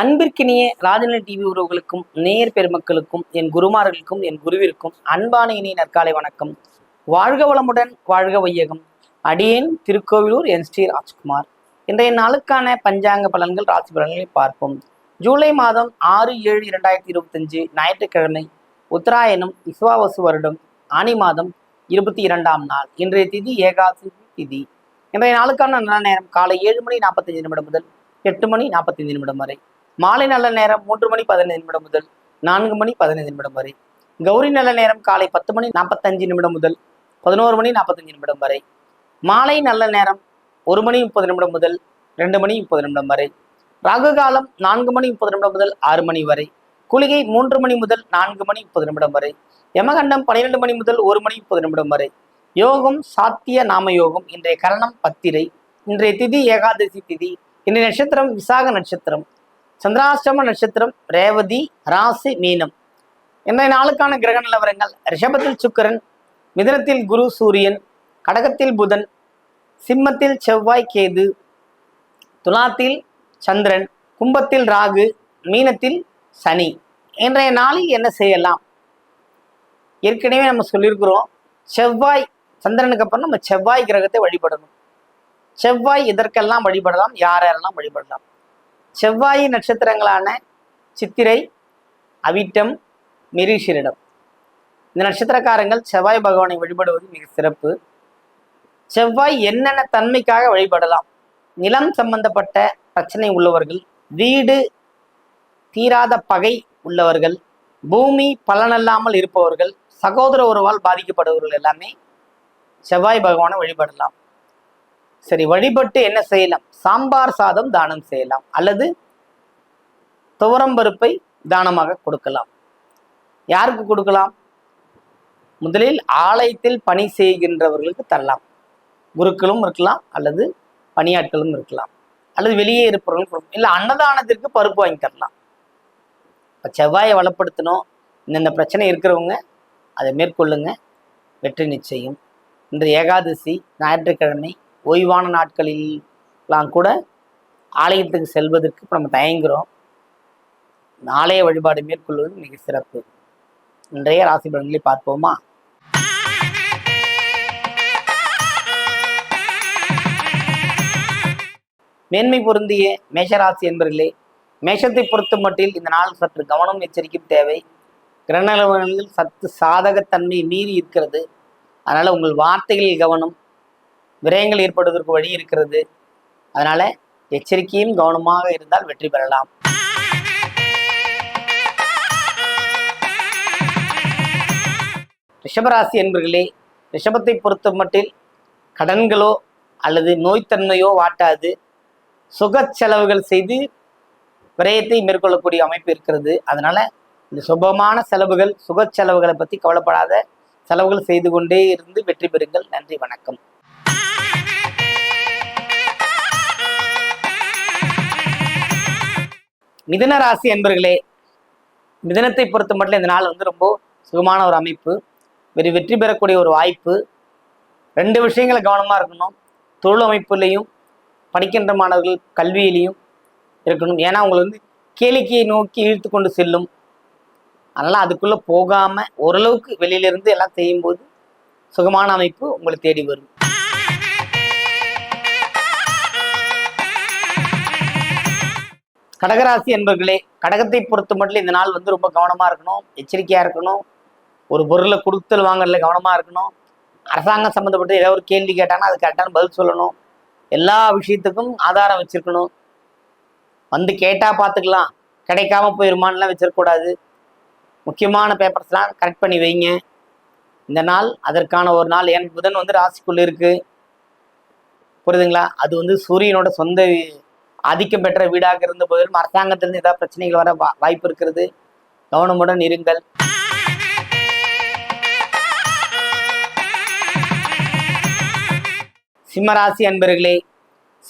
அன்பிற்கினிய ராஜநிலை டிவி உறவுகளுக்கும் நேயர் பெருமக்களுக்கும் என் குருமார்களுக்கும் என் குருவிற்கும் அன்பான இனிய நற்காலை வணக்கம். வாழ்க வளமுடன் வாழ்க வையகம். அடியேன் திருக்கோவிலூர் என் ஸ்ரீ ராஜ்குமார். இன்றைய நாளுக்கான பஞ்சாங்க பலன்கள் ராசி பலன்களை பார்ப்போம். ஜூலை மாதம் ஆறு ஏழு இரண்டாயிரத்தி இருபத்தஞ்சு ஞாயிற்றுக்கிழமை உத்தராயணம் விஸ்வாவசு வருடம் ஆனி மாதம் இருபத்தி இரண்டாம் நாள். இன்றைய திதி ஏகாசி திதி. இன்றைய நாளுக்கான நல்ல நேரம் காலை ஏழு மணி நாற்பத்தஞ்சு நிமிடம் முதல் எட்டு மணி நாற்பத்தஞ்சு நிமிடம் வரை. மாலை நல்ல நேரம் மூன்று மணி பதினைந்து நிமிடம் முதல் நான்கு மணி பதினைந்து நிமிடம் வரை. கௌரி நல்ல நேரம் காலை பத்து மணி நாற்பத்தஞ்சு நிமிடம் முதல் பதினோரு மணி நாற்பத்தஞ்சு நிமிடம் வரை. மாலை நல்ல நேரம் ஒரு மணி முப்பது நிமிடம் முதல் ரெண்டு மணி முப்பது நிமிடம் வரை. ராகு காலம் நான்கு மணி முப்பது நிமிடம் முதல் ஆறு மணி வரை. குளிகை மூன்று மணி முதல் நான்கு மணி முப்பது நிமிடம் வரை. யமகண்டம் பன்னிரெண்டு மணி முதல் ஒரு மணி முப்பது நிமிடம் வரை. யோகம் சாத்திய நாம யோகம் இன்றைய கரணம் பத்திரை இன்றைய திதி ஏகாதசி திதி இன்றைய நட்சத்திரம் விசாக நட்சத்திரம் சந்திராஷ்டம நட்சத்திரம் ரேவதி ராசி மீனம். இன்றைய நாளுக்கான கிரக நிலவரங்கள் ரிஷபத்தில் சுக்கிரன் மிதனத்தில் குரு சூரியன் கடகத்தில் புதன் சிம்மத்தில் செவ்வாய் கேது துலாத்தில் சந்திரன் கும்பத்தில் ராகு மீனத்தில் சனி. இன்றைய நாளில் என்ன செய்யலாம்? ஏற்கனவே நம்ம சொல்லியிருக்கிறோம் செவ்வாய் சந்திரனுக்கு அப்புறம் நம்ம செவ்வாய் கிரகத்தை வழிபடணும். செவ்வாய் இதற்கெல்லாம் வழிபடலாம் யார் யாரெல்லாம் வழிபடலாம்? செவ்வாய் நட்சத்திரங்களான சித்திரை அவிட்டம் மிரிஷிரிடம் இந்த நட்சத்திரக்காரங்கள் செவ்வாய் பகவானை வழிபடுவது மிக சிறப்பு. செவ்வாய் என்னென்ன தன்மைக்காக வழிபடலாம்? நிலம் சம்பந்தப்பட்ட பிரச்சனை உள்ளவர்கள் வீடு தீராத பகை உள்ளவர்கள் பூமி பலனல்லாமல் இருப்பவர்கள் சகோதர உறவால் பாதிக்கப்படுபவர்கள் எல்லாமே செவ்வாய் பகவானை வழிபடலாம். சரி வழிபட்டு என்ன செய்யலாம்? சாம்பார் சாதம் தானம் செய்யலாம். அல்லது துவரம்பருப்பை தானமாக கொடுக்கலாம். யாருக்கு கொடுக்கலாம்? முதலில் ஆலயத்தில் பணி செய்கின்றவர்களுக்கு தரலாம். குருக்களும் இருக்கலாம் அல்லது பணியாட்களும் இருக்கலாம். அல்லது வெளியே இருப்பவர்களும் இல்லை அன்னதானத்திற்கு பருப்பு வாங்கி தரலாம். இப்போ செவ்வாயை வளப்படுத்தணும். இந்தந்த பிரச்சனை இருக்கிறவங்க அதை மேற்கொள்ளுங்க. வெற்றி நிச்சயம். இன்று ஏகாதசி ஞாயிற்றுக்கிழமை ஓய்வான நாட்களிலாம் கூட ஆலயத்துக்கு செல்வதற்கு இப்போ நம்ம தயங்குகிறோம் ஆலய வழிபாடு மேற்கொள்வது மிக சிறப்பு. இன்றைய ராசி பலன்களை பார்ப்போமா? மேன்மை பொருந்திய மேஷராசி என்பர்களே மேஷத்தை பொறுத்த மட்டில் இந்த நாள் சற்று கவனம் எச்சரிக்கும் தேவை. கிரகநிலவரங்களில் சத்து சாதகத்தன்மை மீறி இருக்கிறது. அதனால் உங்கள் வார்த்தைகளில் கவனம் விரயங்கள் ஏற்படுவதற்கு வழி இருக்கிறது. அதனால எச்சரிக்கையும் கவனமாக இருந்தால் வெற்றி பெறலாம். ரிஷபராசி என்பர்களே ரிஷபத்தை பொறுத்த மட்டில் கடன்களோ அல்லது நோய்த்தன்மையோ வாட்டாது. சுக செலவுகள் செய்து விரயத்தை மேற்கொள்ளக்கூடிய அமைப்பு இருக்கிறது. அதனால இந்த சுபமான செலவுகள் சுக செலவுகளை பற்றி கவலைப்படாத. செலவுகள் செய்து கொண்டே இருந்து வெற்றி பெறுங்கள். நன்றி வணக்கம். மிதன ராசி என்பர்களே மிதனத்தை பொறுத்த மட்டும் இந்த நாள் வந்து ரொம்ப சுகமான ஒரு அமைப்பு. வெறி வெற்றி பெறக்கூடிய ஒரு வாய்ப்பு. ரெண்டு விஷயங்களை கவனமாக இருக்கணும். தொழில் அமைப்புலையும் படிக்கின்ற மாணவர்கள் கல்வியிலையும் இருக்கணும். ஏன்னா உங்களை வந்து கேளிக்கையை நோக்கி இழுத்து கொண்டு செல்லும். அதனால் அதுக்குள்ளே போகாமல் ஓரளவுக்கு வெளியிலிருந்து எல்லாம் செய்யும்போது சுகமான அமைப்பு உங்களை தேடி வரும். கடகராசி என்பர்களே கடகத்தை பொறுத்த மட்டும் இந்த நாள் வந்து ரொம்ப கவனமாக இருக்கணும் எச்சரிக்கையாக இருக்கணும் ஒரு பொருளை கொடுத்தல் வாங்கல கவனமாக இருக்கணும். அரசாங்கம் சம்மந்தப்பட்ட ஏதாவது ஒரு கேள்வி கேட்டாங்கன்னா அது கரெக்டான பதில் சொல்லணும். எல்லா விஷயத்துக்கும் ஆதாரம் வச்சிருக்கணும். வந்து கேட்டால் பார்த்துக்கலாம் கிடைக்காம போயிருமான்லாம் வச்சிருக்கக்கூடாது முக்கியமான பேப்பர்ஸ்லாம் கரெக்ட் பண்ணி வைங்க. இந்த நாள் அதற்கான ஒரு நாள். என் புதன் வந்து ராசிக்குள்ளே இருக்குது புரியுதுங்களா? அது வந்து சூரியனோட சொந்த ஆதிக்கம் பெற்ற வீடாக இருந்த போதிலும் அரசாங்கத்திலிருந்து ஏதாவது பிரச்சனைகள் வர வாய்ப்பு இருக்கிறது. கவனமுடன் இருங்கள். சிம்மராசி அன்பர்களே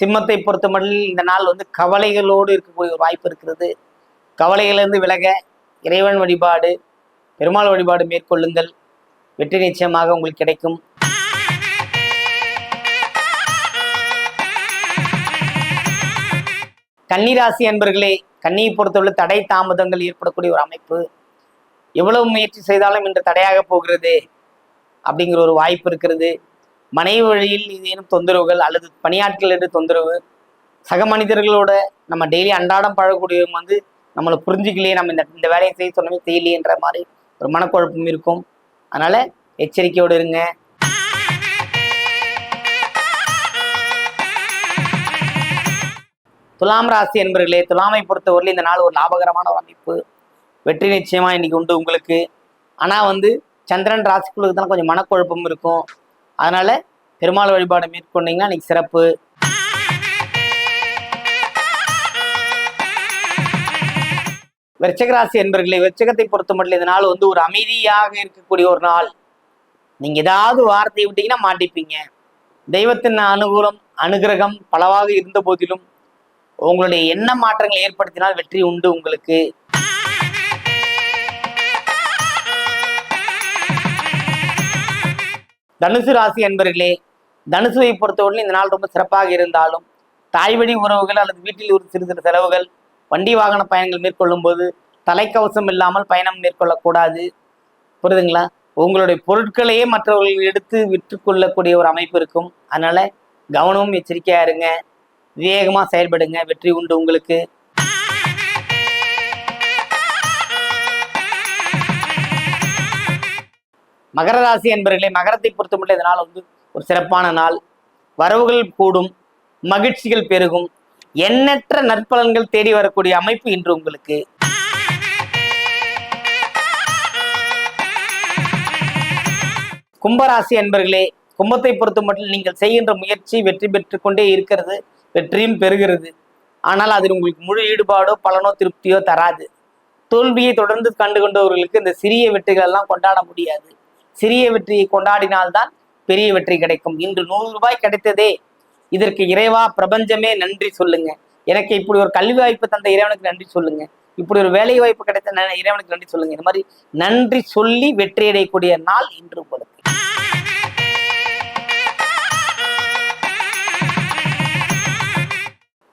சிம்மத்தை பொறுத்த இந்த நாள் வந்து கவலைகளோடு இருக்கக்கூடிய ஒரு வாய்ப்பு இருக்கிறது. கவலைகளிலிருந்து விலக இறைவன் வழிபாடு பெருமாள் வழிபாடு மேற்கொள்ளுங்கள். வெற்றி நிச்சயமாக உங்களுக்கு கிடைக்கும். கன்னிராசி அன்பர்களே கன்னியை பொறுத்தவரை தடை தாமதங்கள் ஏற்படக்கூடிய ஒரு அமைப்பு. எவ்வளவு முயற்சி செய்தாலும் இன்று தடையாக போகிறது அப்படிங்கிற ஒரு வாய்ப்பு இருக்கிறது. மனைவி வழியில் ஏதேனும் தொந்தரவுகள் அல்லது பணியாட்களிட தொந்தரவு சக மனிதர்களோட நம்ம டெய்லி அன்றாடம் பழகக்கூடியவங்க வந்து நம்மளை புரிஞ்சுக்கலையே நம்ம இந்த இந்த வேலையை செய்ய சொன்னமே செய்யலையேன்ற மாதிரி ஒரு மனக்குழப்பம் இருக்கும். அதனால எச்சரிக்கையோடு இருங்க. துலாம் ராசி என்பர்களே துலாமை பொறுத்தவரையில் இந்த நாள் ஒரு லாபகரமான ஒரு அமைப்பு. வெற்றி நிச்சயமா இன்னைக்கு உண்டு உங்களுக்கு. ஆனா வந்து சந்திரன் ராசிக்குள்ளுக்கு தான் கொஞ்சம் மனக்குழப்பம் இருக்கும். அதனால பெருமாள் வழிபாடு மேற்கொண்டீங்கன்னா இன்னைக்கு சிறப்பு. விருச்சக ராசி என்பர்களே விருச்சகத்தை பொறுத்த மட்டும் இந்த நாள் வந்து ஒரு அமைதியாக இருக்கக்கூடிய ஒரு நாள். நீங்க ஏதாவது வார்த்தையை விட்டீங்கன்னா மாட்டிப்பீங்க. தெய்வத்தின் அனுகூலம் அனுகிரகம் பலவாக இருந்த போதிலும் உங்களுடைய என்ன மாற்றங்கள் ஏற்படுத்தினால் வெற்றி உண்டு உங்களுக்கு. தனுசு ராசி என்பர்களே தனுசுவை பொறுத்தவரை இந்த நாள் ரொம்ப சிறப்பாக இருந்தாலும் தாய்வழி உறவுகள் அல்லது வீட்டில் ஒரு சிறு சிறு செலவுகள் வண்டி வாகன பயணங்கள் மேற்கொள்ளும் போது தலைக்கவசம் இல்லாமல் பயணம் மேற்கொள்ளக்கூடாது. புரியுதுங்களா? உங்களுடைய பொருட்களையே மற்றவர்கள் எடுத்து விற்றுக்கொள்ளக்கூடிய ஒரு அமைப்பு இருக்கும். அதனால கவனமும் எச்சரிக்கையா இருங்க. விவேகமா செயல்படுங்க வெற்றி உண்டு உங்களுக்கு. மகர ராசி என்பர்களே மகரத்தை பொறுத்தமட்டில் இந்த நாள் வந்து ஒரு சிறப்பான நாள். வரவுகள் கூடும் மகிழ்ச்சிகள் பெருகும். எண்ணற்ற நற்பலன்கள் தேடி வரக்கூடிய அமைப்பு இன்று உங்களுக்கு. கும்பராசி என்பர்களே கும்பத்தை பொறுத்த மட்டும் நீங்கள் செய்கின்ற முயற்சி வெற்றி பெற்று கொண்டே இருக்கிறது. வெற்றியும் பெறுகிறது. ஆனால் அதில் உங்களுக்கு முழு ஈடுபாடோ பலனோ திருப்தியோ தராது. தோல்வியை தொடர்ந்து கண்டு கொண்டவர்களுக்கு இந்த சிறிய வெற்றிகள் எல்லாம் கொண்டாட முடியாது. சிறிய வெற்றியை கொண்டாடினால்தான் பெரிய வெற்றி கிடைக்கும். இன்று நூறு ரூபாய் கிடைத்ததே. இதற்கு இறைவா பிரபஞ்சமே நன்றி சொல்லுங்க. எனக்கு இப்படி ஒரு கல்வி வாய்ப்பு தந்த இறைவனுக்கு நன்றி சொல்லுங்க. இப்படி ஒரு வேலை வாய்ப்பு கிடைத்த ந- இறைவனுக்கு நன்றி சொல்லுங்க. இந்த மாதிரி நன்றி சொல்லி வெற்றி அடையக்கூடிய நாள் இன்று உங்களுக்கு.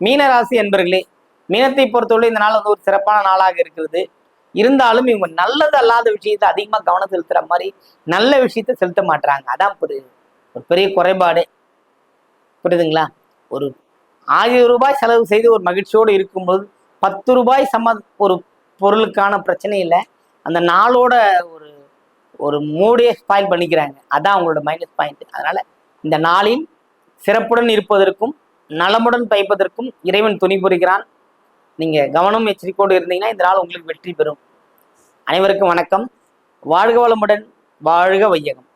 மீனராசி என்பர்களே மீனத்தை பொறுத்தவரை இந்த நாள் வந்து ஒரு சிறப்பான நாளாக இருக்கிறது. இருந்தாலும் இவங்க நல்லது அல்லாத விஷயத்தை அதிகமாக கவனம் செலுத்துற மாதிரி நல்ல விஷயத்த செலுத்த மாட்டுறாங்க அதான் புரியுது. ஒரு பெரிய குறைபாடு. புரியுதுங்களா? ஒரு ஆயிரம் ரூபாய் செலவு செய்து ஒரு மகிழ்ச்சியோடு இருக்கும்போது பத்து ரூபாய் சம்ம ஒரு பொருளுக்கான பிரச்சனை இல்லை. அந்த நாளோட ஒரு ஒரு மூடியை ஸ்பாயில் பண்ணிக்கிறாங்க. அதான் அவங்களோட மைனஸ் பாயிண்ட் அதனால இந்த நாளில் சிறப்புடன் இருப்பதற்கும் நலமுடன் பயப்பதற்கும் இறைவன் துணி புரிகிறான். நீங்க கவனம் எச்சரிக்கோடு இருந்தீங்கன்னா இந்த நாள் உங்களுக்கு வெற்றி பெறும். அனைவருக்கும் வணக்கம். வாழ்க வளமுடன் வாழ்க வையகம்.